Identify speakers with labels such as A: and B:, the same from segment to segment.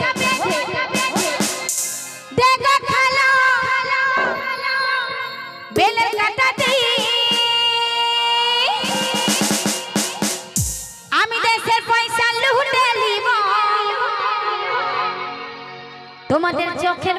A: সাথে দেখা খালা। বেলের কাটাতে আমি দেশের পয়সা লুটে নিব। তোমাদের চোখের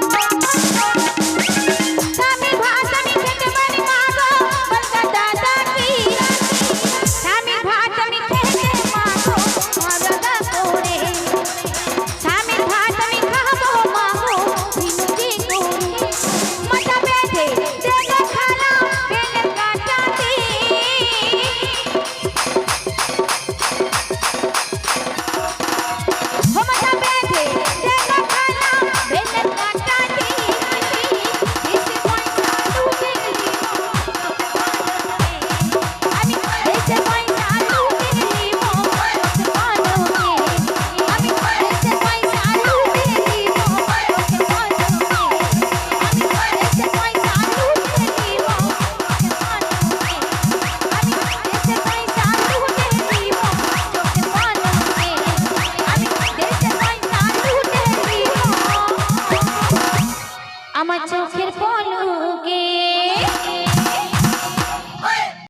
A: Bye.